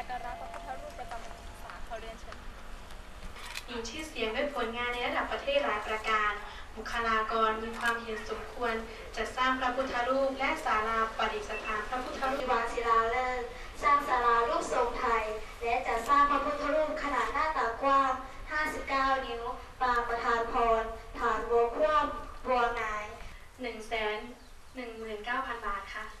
ักการะพระพุทธรูปประจำศาขาเรียนเชิญมีชื่อเสียงด้วยผลงานในระดับประเทศหลายประการ บุคลากรมีความเห็นสมควรจัดสร้างพระพุทธรูปและศาลาปฏิสถานพระพุทธรูปวาศิลาเลิศสร้างศาลารูปทรงไทย และจัดสร้างพระพุทธรูปขนาดหน้าตากว้าง 59 นิ้ว ปางประธานพร ฐานโวคว่ำบัวงายก้าพันบาทค่ะ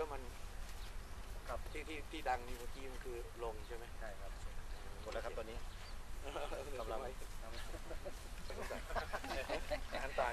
แล้วมันครับที่ที่ที่ดังนี่เมื่อกี้มันคือลงใช่ไหมใช่ครับหมดแล้วครับตอนนี้กำลังน้ำตาล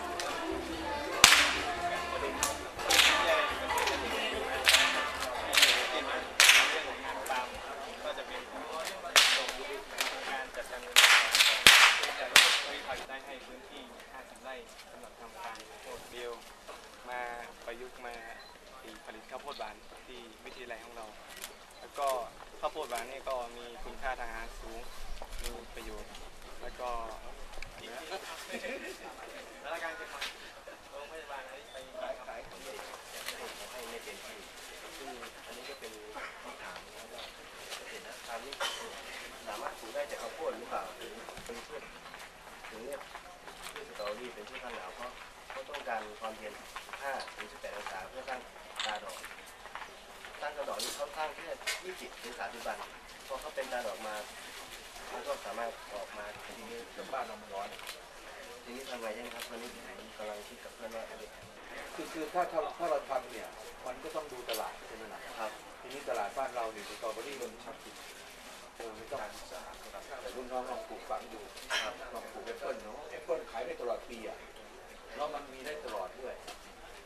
ได้ให้พื้นที่ 50 ไร่สำหรับทำการโพดเดียวมาประยุกต์มาผลิตข้าวโพดหวานที่วิทยาลัยของเรา แล้วก็ข้าวโพดหวานนี่ก็มีคุณค่าทางอาหารสูง มีประโยชน์ แล้วก็แล้วการจะทำโรงพยาบาลอะไรไปขายขายของเด็ก ให้ไม่เต็มที่ซึ่งอันนี้ก็เป็นคำถามนะครับว่าเก ษตรกรรมนี่สามารถปลูกได้จากข้าวโพดหรือเปล่าหรือเป็นพืชถึงเรียกพืชสตรอเบอรี่เป็นพืชพันธุ์หนาวเพราะเขาต้องการความเย็น15ถึง18องศาเพื่อสร้างตาดอกสร้างตาดอกนี่เขาสร้างแค่20ถึง30วันพอเขาเป็นตาดอกมามันก็สามารถออกมาทีนี้จนบ้านเรามันร้อนทีนี้ทำไงยังครับตอนนี้ผมกำลังคิดกับเพื่อนว่าจะคือคือถ้าถ้าถ้าเราทำเนี่ย มันก็ต้องดูตลาดใช่ไหมล่ะครับ ทีนี้ตลาดบ้านเราเนี่ยสตรอเบอรี่มันชักติดเอ อไม่ต้องการศึกษาแต่รุ่นน้องลองปลูกฝังดูครับลองปลูกแอปเปิ้ลเนาะแอปเปิ้ลขายได้ตลอดปีอะแล้วมันมีได้ตลอดด้วย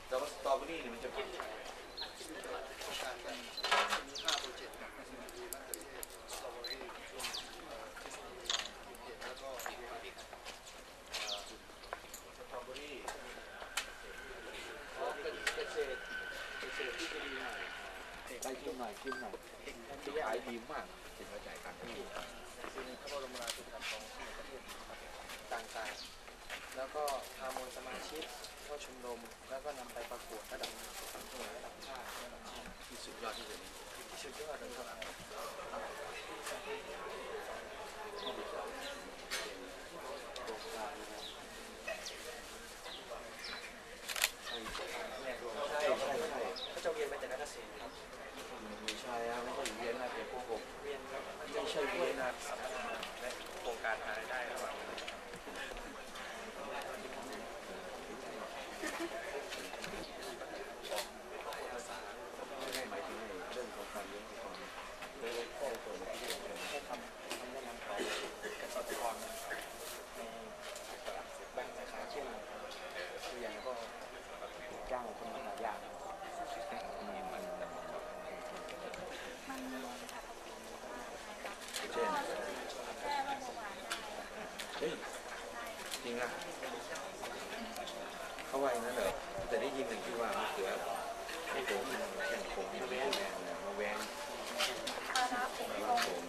แต่ว่าสตรอเบอรี่เนี่ยมันจะเป็นสตอเบรี่เอาเป็นเกษตรเกษตรที่ดีหน่อยไปชิมหน่อยชิมหน่อยที่ขายดีมาก สินกระจายการที่ซึ่งพระบรมราชูปถัมภ์ของสมเด็จพระเทพครับต่างๆ แล้วก็พามวลสมาชิกเข้าชมรม แล้วก็นำไปประกวดระดับจังหวัดระดับชาติระดับชาติที่สุดยอดที่สุดที่สุดยอดเลยครับ ใช่ใช่ใช่ เขาจะเรียนมาจากนักเกษตรครับ ไม่ใช่อะไม่ใช่เรียนนะเป็นพวกผม เรียนแล้วมันจะช่วยด้วยนะสัมมนาและโครงการหารายได้ระหว่าง ไม่ได้หมายถึงในเรื่องของการเลี้ยงของโดยข้อตัวที่เรียนกัน ให้คำคำแนะนำของเกษตรกรในบางสาขาเช่นตัวอย่างก็จ้างคนมาหลายอย่าง มีมัน มันมีค่ะ เช่น แค่ว่าเมื่อวานได้ เฮ้ยจริงอะเขาว่าอย่างนั้นเหรอแต่ได้ยินหนึ่งที่ว่ามะเขือไอ้โขงเช่นโขงมะแวงมะแวง คณะผม มะ ค ละ ง โขง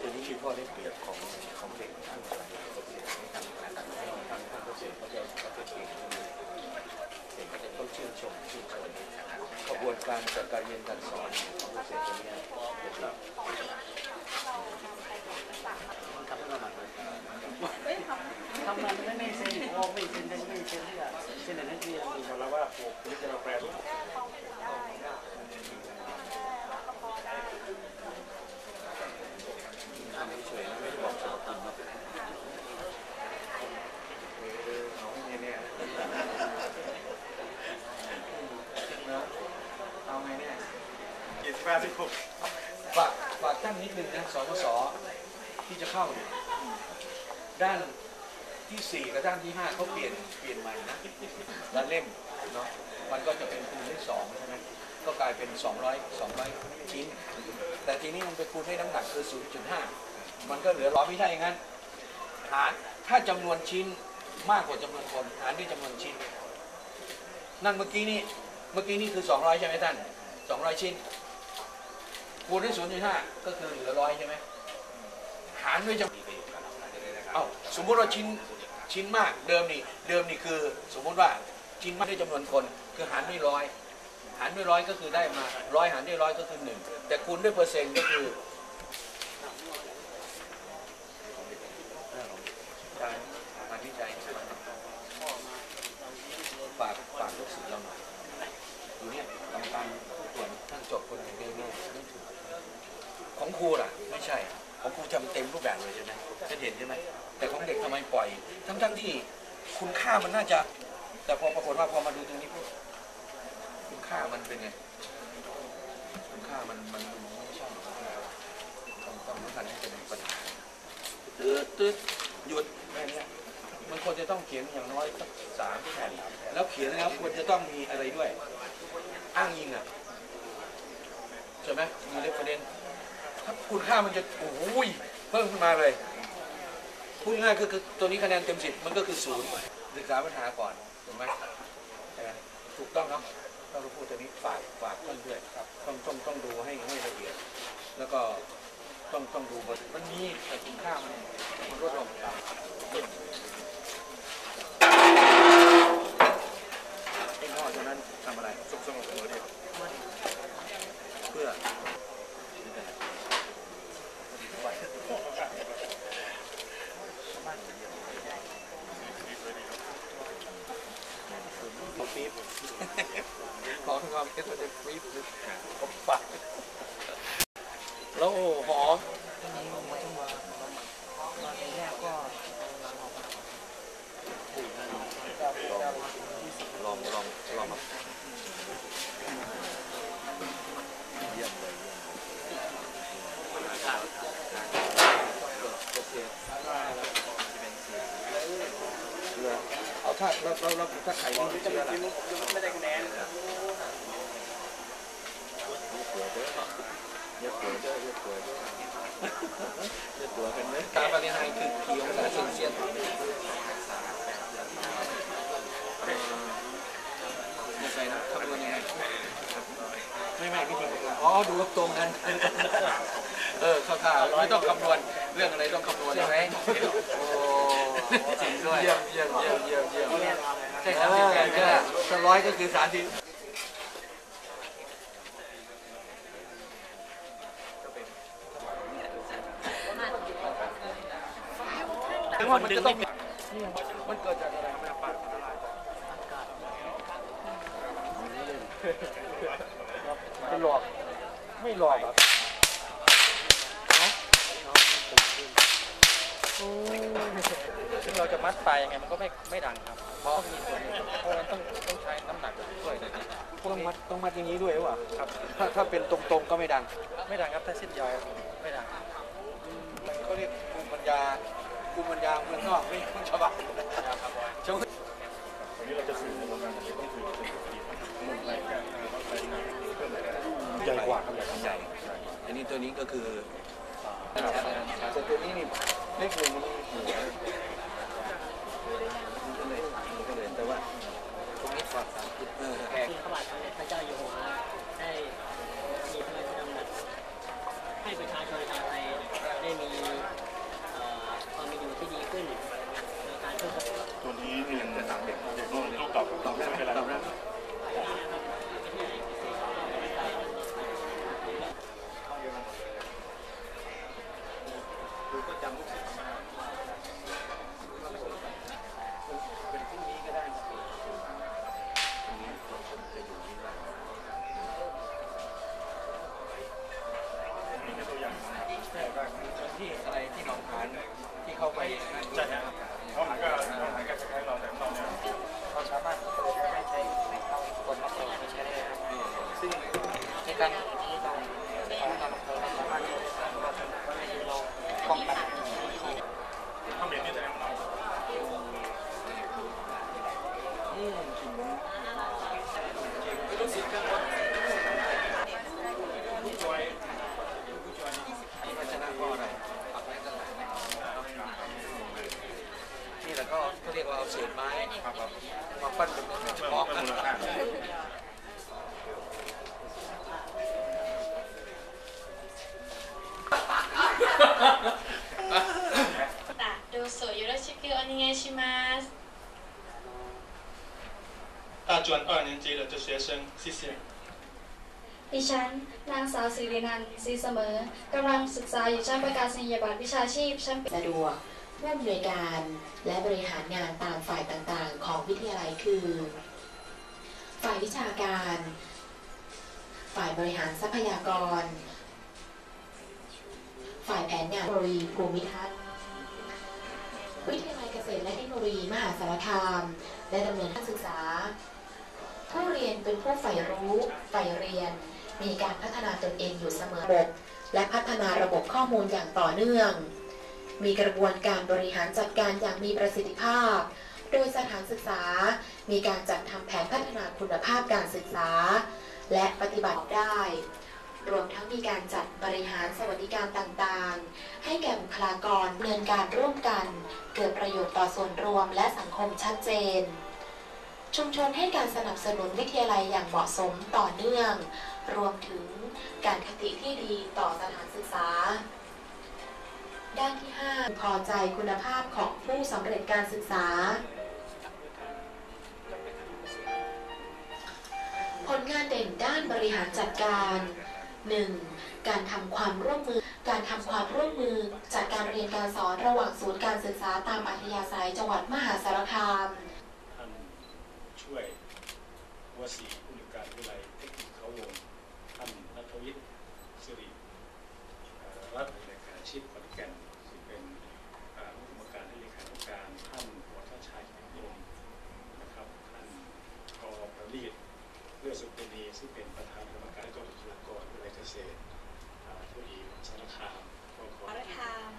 ตัวนี้คือข้อได้เปรียบของของเด็กทางการเกษตรในการทางการทางการเกษตรเขาจะเขาจะเก่งเก่งเขาจะต้องชื่นชมชื่นชมกระบวนการจัดการเรียนการสอนของเกษตรตัวเนี้ยเด็ก ทำเพื่อมันทำมันไม่ไม่เซ็นโอ้ไม่เซ็นไม่เซ็นที่อะเซ็นแต่นักเรียนดูมาแล้วว่าปลูกนี่จะเราแปลรูป 86ฝากฝากตั้งนิดนึงนะสวสที่จะเข้าด้านที่ 4 กับด้านที่ 5เขาเปลี่ยนเปลี่ยนใหม่นะละเล่มเนาะมันก็จะเป็นคูณด้วย2ใช่ไหมก็กลายเป็น 200 200 ชิ้น แต่ทีนี้มันไปคูณให้น้ำหนักคือ 0.5 มันก็เหลือร้อยไม่ใช่อย่างนั้นหารถ้าจำนวนชิ้นมากกว่าจำนวนคนหารด้วยจำนวนชิ้น นั่นเมื่อกี้นี่เมื่อกี้นี่คือ 200 ใช่ไหมท่าน 200 ชิ้น คูณด้วยศูนย์จุดห้าก็คือเหลือร้อยใช่ไหมหารด้วยจำเอ้าสมมุติว่าชิ้นชิ้นมากเดิมนี่เดิมนี่คือสมมุติว่าชิ้นมากด้วยจำนวนคน คือหารด้วยร้อยหารด้วยร้อยก็คือได้มาร้อยหารด้วยร้อยก็คือหนึ่งแต่คูณด้วยเปอร์เซ็นต์ก็คือการวิจัยฝากฝากลูกศิษย์เราหน่อยอยู่เนี่ยกรรมการผู้ตรวจท่านจบคนไหนเง่ยๆไม่ถูก ของครูล่ะ ไม่ใช่ ของครูทำเต็มรูปแบบเลยใช่ไหมจะเห็นใช่ไหมแต่ของเด็กทำไมปล่อย ทั้งทั้งที่คุณค่ามันน่าจะ แต่พอปรากฏว่าพอมาดูตรงนี้ปุ๊บคุณค่ามันเป็นไง คุณค่ามันมันไม่ใช่ต้องต้องต้องการให้เป็นปัญหาตืดตืดหยุดแค่เนี้ยมันควรจะต้องเขียนอย่างน้อยสักสามแผ่นแล้วเขียนแล้วควรจะต้องมีอะไรด้วย อ้างอิงอะใช่ไหมมีเรฟเฟรนถ้า คุณค่ามันจะโอ้ยเพิ่มขึ้นมาเลยพูดง่ายคือคือตัวนี้คะแนนเต็มสิบมันก็คือศูนย์ศึกษาปัญหาก่อนถูกไหมถูกต้องเนาะถ้าเราพูดตัวนี้ฝากฝากท่านด้วยครับต้องต้องต้องดูให้ให้ละเอียด แล้วก็ต้องต้องดูมันมีแต่คุณค่ามันมันลดลงต่ำไอ้หม้อตัวนั้นทำอะไรสุขสงบหัวเดียวเพื่อ ของปี๊บ ขอความเอ็ดมันจะฟรีบเลยผมปักแล้วโอ้หอม ลองลองลองมาเยี่ยมเลยเยี่ยมเลยโอเคาเราเราเรา ถ้าไข่ไม่เชื่อละไม่ได้คะแนนเยอะตัวเยอะเยอะตัวเยอะเยอะตัวกันไหมการบริหารคือเคียวและเซียนเซียนยังไงนะคำนวณยังไงไม่ไม่วิธีคำนวณอ๋อดูว่าตรงกัน เออเข้าท่าไม่ต้องคำนวณ เรื่องอะไรต้องคำนวณใช่ไหมโอ้จริงด้วยเยี่ยมเยี่ยมเยี่ยมเยี่ยมเยี่ยมใช่สามสิบแปดใช่ไหมถ้าร้อยก็คือสามสิบถึงว่ามันจะต้องมันเกิดจากอะไรครับแม่ปากมันละลายจะหลอกไม่หลอกครับ ซึ่งเราจะมัดปลายยังไงมันก็ไม่ไม่ดังครับ เพราะมีส่วนหนึ่งเพราะมันต้องต้องใช้น้ำหนักช่วยในนี้ต้องมัดต้องมัดอย่างนี้ด้วยวะครับ ถ้าถ้าเป็นตรงๆก็ไม่ดัง ไม่ดังครับถ้าเส้นยาวไม่ดังมันเขาเรียกภูมิปัญญาภูมิปัญญาเมืองนอกไม่ของชาวบ้านชาววันนี้เราจะสื่อในวงการนี้ต้องสื่อเป็นผลิตมุมรายการรายการเพิ่มรายการใหญ่กว่าครับใหญ่ใหญ่อันนี้ตัวนี้ก็คือส่วนตัวนี้นี่ เลขหนึ่งมันมีหัวมันก็เลยมันก็เลยแต่ว่าตรงนี้ฝากสามจุดเออแพงพระบาทสมเด็จพระเจ้าอยู่หัวได้มีพระราชดำรัสให้ประชาชนชาวไทยได้มีเอ่อความเป็นอยู่ที่ดีขึ้นในการเพื่อพัฒนาตัวนี้เนี่ยังจะตามเด็กเด็กโน่นต้องตอบตอบได้ไหมตอบรับดู 大专二年级的的学生，谢谢。 ดิฉัน นางสาวสิรินันท์ศรีเสมอกำลังศึกษาอยู่ชั้นประกาศนียบัตรวิชาชีพชั้นปี สะดวกผู้อำนวยการและบริหารงานตามฝ่ายต่างๆ ของวิทยาลัยคือ ฝ่ายวิชาการ ฝ่ายบริหารทรัพยากร ฝ่ายแผนงานเทคโนโลยีภูมิทัศน์ วิทยาลัยเกษตรและเทคโนโลยีมหาสารคามได้ดำเนินการศึกษา ผู้เรียนเป็นผู้ใฝ่รู้ใฝ่เรียน มีการพัฒนาตนเองอยู่เสมอระบบและพัฒนาระบบข้อมูลอย่างต่อเนื่อง มีกระบวนการบริหารจัดการอย่างมีประสิทธิภาพ โดยสถานศึกษา มีการจัดทำแผนพัฒนาคุณภาพการศึกษา และปฏิบัติได้ รวมทั้งมีการจัดบริหารสวัสดิการต่างๆ ให้แก่บุคลากรดำเนินการร่วมกัน เกิดประโยชน์ต่อส่วนรวมและสังคมชัดเจน ชุมชนให้การสนับสนุนวิทยาลัยอย่างเหมาะสมต่อเนื่อง รวมถึงการคติที่ดีต่อสถานศึกษา ด้านที่ 5 พอใจคุณภาพของผู้สำเร็จการศึกษา ผลงานเด่นด้านบริหารจัดการ 1. การทำความร่วมมือ การทำความร่วมมือจัดการเรียนการสอนระหว่างศูนย์การศึกษาตามอัธยาศัยจังหวัดมหาสารคาม ช่วยวสีผู้อำนวยการวิทยาลัยเทคนิคเขาวงท่านนัทวิทย์สิริรัฐเลขาอาชีพขอนแก่นซึ่งเป็นผู้กรรมการที่เลขาธิการท่านวัฒชัยยมนะครับท่านกอประลีดเลือดสุปนีซึ่งเป็นประธานกรรมการกรมบุคลากรวิทยาลัยเกษตรอ่าผู้ดีสารคามก็ขอ คาม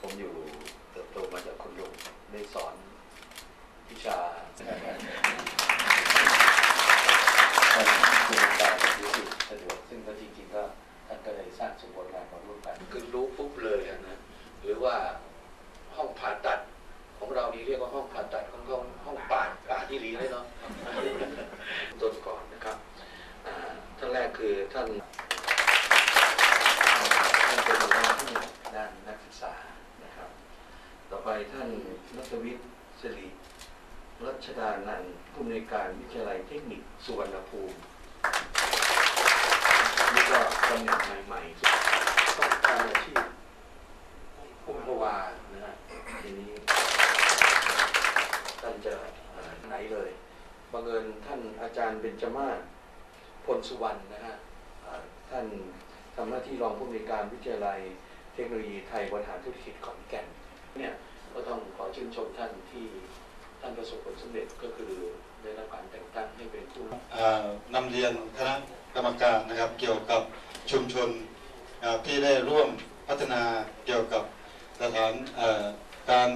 ผมอยู่เติบโตมาจากคุณลุงได้สอนวิชาท่านคุณตาอยู่ที่สะดวกซึ่งก็จริงๆก็ท่านก็เลยสร้างสมบูรณ์การมาร่วมกันคือรู้ปุ๊บเลยอะนะหรือว่าห้องผ่าตัดของเรานี่เรียกว่าห้องผ่าตัดของห้องห้องป่าดป่าที่ลีเลยเนาะ ต้นก่อนนะครับอ่าท่านแรก คือท่านท่านเป็นหัวหน้าที่ด้านนักศึกษานะครับ ต่อไปท่านนัทวิทย์สิริรัชดานันท์ผู้อำนวยการวิทยาลัยเทคนิคสุวรรณภูมินี่ก็ตำแหน่งใหม่ๆต้องการอาชีพพุ่มพวานะฮะทีนี้ท่านจะไหนเลยบังเอิญท่านอาจารย์เบญจมาศ พลสุวรรณนะฮะท่านทำหน้าที่รองผู้อำนวยการวิทยาลัยเทคโนโลยีไทยบริหารธุรกิจขอนแก่นเนี่ยก็ต้องขอชื่นชมท่านที่ท่านประสบผลสำเร็จก็คือได้รับการแต่งตั้งให้เป็นผู้นำเรียนคณะกรรมการนะครับเกี่ยวกับชุมชนที่ได้ร่วมพัฒนาเกี่ยวกับสถานการ